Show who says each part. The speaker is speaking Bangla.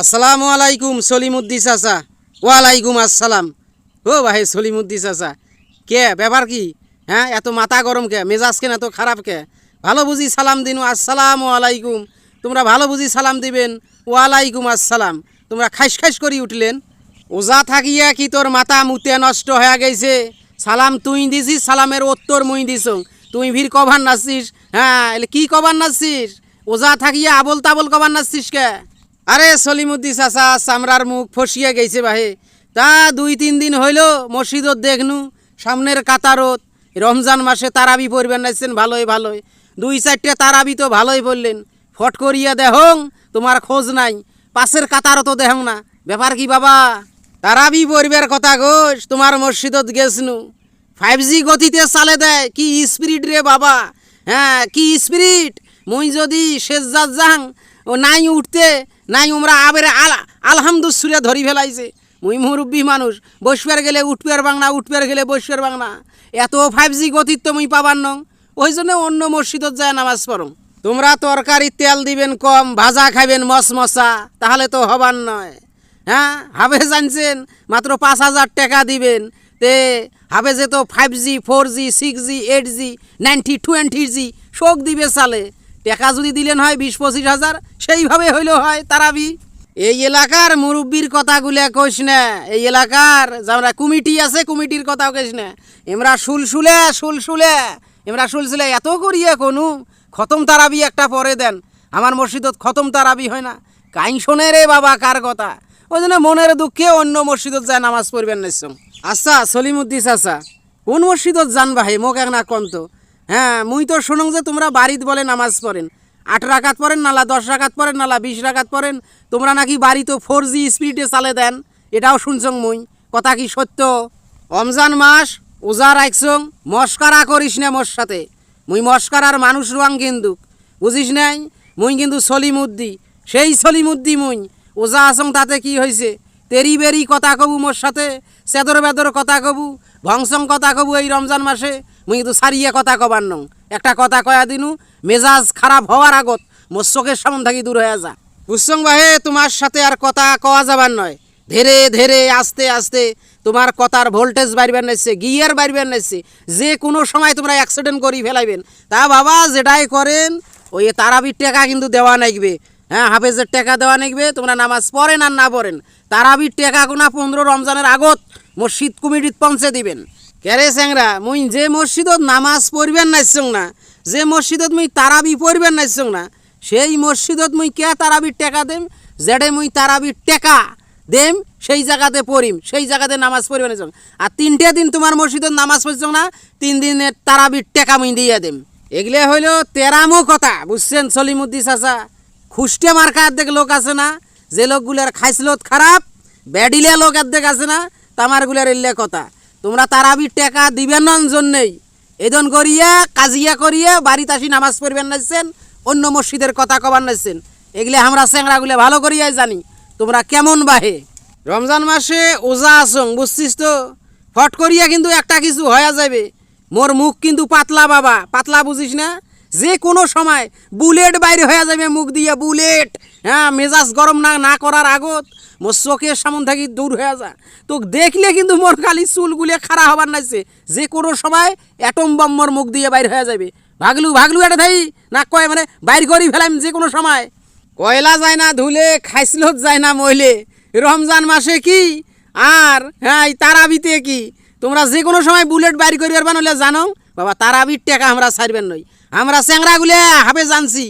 Speaker 1: আসসালামু আলাইকুম সলিমুদ্দি চাচা। ওয়ালাইকুম আসসালাম। ও ভাই সলিমুদ্দি চাচা। কে, ব্যাপার কি? হ্যাঁ এত মাথা গরম কে? মেজাজ কেন এত খারাপ কে? ভালো বুঝি সালাম দিন, আসসালামু আলাইকুম। তোমরা ভালো বুঝি সালাম দিবেন। ওয়ালাইকুম আসসালাম। তোমরা খাইস খাইস করি উঠলেন। ওজা থাকিয়া কি তোর মাথা মুতে নষ্ট হয়ে গেছে? সালাম তুই দিছিস, সালামের উত্তর মুই দিছ। তুই ভিড় কভার নাচছিস। হ্যাঁ কি কভার নাচছিস? ওজা থাকিয়া আবল তাবল কভার নাচছিস কে? আরে সলিমুদ্দি চাচা, চামড়ার মুখ ফসিয়ে গেছে বাহে। তা দুই তিন দিন হইল মসজিদত দেখনু, সামনের কাতারত, রমজান মাসে তারাবি পড়বেন নাইছেন ভালোই ভালোই। দুই চারটে তারাবি তো ভালোই বললেন ফট করিয়া দেহং, তোমার খোঁজ নাই। পাশের কাতারত দেহং না। ব্যাপার কি বাবা? তারাবি পড়বার কথা গোস তোমার মসজিদত গেছনু। ফাইভ জি গতিতে চালে দেয়, কি স্পিরিট রে বাবা? হ্যাঁ কি স্পিরিট? মুই যদি শেষ যাং ও নাই উঠতে নাই উমরা আবেরে আল আলহামদুসুরে ধরি ফেলাইছে। মুই মুরব্বী মানুষ, বসবার গেলে উঠবার বাংনা উঠবার গেলে বসবার বাংনা। এত ফাইভ জি গতির তো মুই পাবার নং। ওই জন্য অন্য মসজিদত যায় নামাজ পড়ং। তোমরা তরকারি তেল দিবেন কম, ভাজা খাইবেন মশমশা তাহলে তো হবার নয়। হ্যাঁ? হাবে জানছেন মাত্র পাঁচ হাজার টাকা দিবেন। তে হাবে যে তো five G four G six G eight G ninety twenty G শোক দিবে চালে টাকা যদি দিলেন হয় বিশ পঁচিশ হাজার, সেইভাবে হইলেও হয়, তারাবি। এই এলাকার মুরব্বীর কথাগুলা কইস না। এই এলাকার যারা কমিটি আছে, কমিটির কথাও কইস না। এমরা শুলশুলে শুলশুলে এমরা শুলশুলে এত করিয়ে কোনো, খতম তারাবি একটা পরে দেন। আমার মসজিদত খতম তারাবি হয় না। কাইন শোনে রে বাবা, কার কথা? ওই জন্য মনের দুঃখে অন্য মসজিদত যায় নামাজ পড়বেন নিশ্চয় আচ্ছা সলিমুদ্দিস আচ্ছা কোন মসজিদত যান ভাই মোক এক না কন্ত হ্যাঁ মুই তো শুনুন যে তোমরা বাড়িত বলে নামাজ পড়েন। আট রাকাত পড়েন, নালা দশ রাকাত পড়েন, নালা বিশ রাকাত পড়েন। তোমরা নাকি বাড়ি তো ফোর জি স্পিডে চালে দেন, এটাও শুনছং মুই। কথা কি সত্য? রমজান মাস ওজা রাখছং মস্কারা করিস না মোর সাথে। মুই মস্কারার মানুষ রুয়াং কিন্তু। বুঝিস নাই? মুই কিন্তু সলিমুদ্দি। সেই সলিমুদ্দি মুই। ওজা আসং তাতে কি হয়েছে তেরি বেরি কথা কবু মোর সাথে, সেদর বেদর কথা কবু। ভংসং কথা কবু এই রমজান মাসে, মুই কিন্তু সারিয়া কথা কবার নং। একটা কথা কয়া দিনু, মেজাজ খারাপ হওয়ার আগত মোর চোখের সামন থাকি দূর হয়ে যা। বুঝছং বাহে তোমার সাথে আর কথা কওয়া যাবার নয়। ধীরে ধীরে, আস্তে আস্তে তোমার কথার ভোল্টেজ বাড়বেন নাইছে, গিয়ার বাড়বেন নাইছে। যে কোনো সময় তোমরা অ্যাক্সিডেন্ট করি ফেলাইবেন। তা বাবা যেটাই করেন, ওই তারাবির টাকা কিন্তু দেওয়া নাইবে। হ্যাঁ হাফেজের টেকা দেওয়া নাইবে তোমরা নামাজ পড়েন আর না পড়েন। তারাবির টেকা কোনা পনেরো রমজানের আগত মসজিদ কমিটিত পৌঁছে দিবেন। কেরে স্যাংরা, মুই যে মসজিদত নামাজ পড়বেন নাইছং না, যে মসজিদত মুই তারাবি পড়বেন নাইছং না, সেই মসজিদত মুই কে তারাবির টেকা দেম? যেডে মুই তারাবির টেকা দেম, সেই জায়গাতে পড়িম, সেই জায়গাতে নামাজ পড়বে না আর তিনটে দিন তোমার মসজিদত নামাজ পড়ছ না, তিন দিনের তারাবির টেকা মুই দিয়ে দেম। এগুলো হইল তেরামো কথা, বুঝছেন সলিমুদ্দি চাচা? খুষ্টে মার্কা অর্ধেক লোক আছে না, যে লোকগুলার খাইসলত খারাপ, ব্যাডিলিয়া লোক অর্ধেক আছে না, তামারগুলার এলে কথা। তোমরা তারাবির টেকা দিবেন জন্যেই। এদন করিয়া, কাজিয়া করিয়া বাড়িতে আসি নামাজ পড়বেন নাইছেন অন্য মসজিদের কথা কবার নাইছেন এগুলো আমরা স্যাংরাগুলো ভালো করিয়াই জানি। তোমরা কেমন বাহে? রমজান মাসে ওজা আসং, বুঝছিস তো? ফট করিয়া কিন্তু একটা কিছু হয়ে যাবে মোর মুখ কিন্তু পাতলা বাবা, পাতলা বুঝিস না? যে কোনো সময় বুলেট বাইরে হয়ে যাবে মুখ দিয়ে, বুলেট। হ্যাঁ মেজাজ গরম না না করার আগত। মোর চোখের সামন থাকি দূর হয়ে যা। তো দেখলে কিন্তু মোর খালি চুলগুলো খাড়া হবার নাইছে। যে কোনো সময় অ্যাটম বম্বর মুখ দিয়ে বাইর হয়ে যাবে। ভাগলু ভাগলু এটা থাই না কয় মানে বাইর করি ফেলাম যে কোনো সময়। কয়লা যায় না, ধুলে খাইসলত যায় না মহিলে রমজান মাসে কি? আর হ্যাঁ তারাবিতে কি? তোমরা যে কোনো সময় বুলেট বাইর করি করিবার বানলে জানো? বাবা, তারাবির টাকা আমরা ছাড়বেন নই। আমরা চ্যাংরাগুলে হাবে জানছি।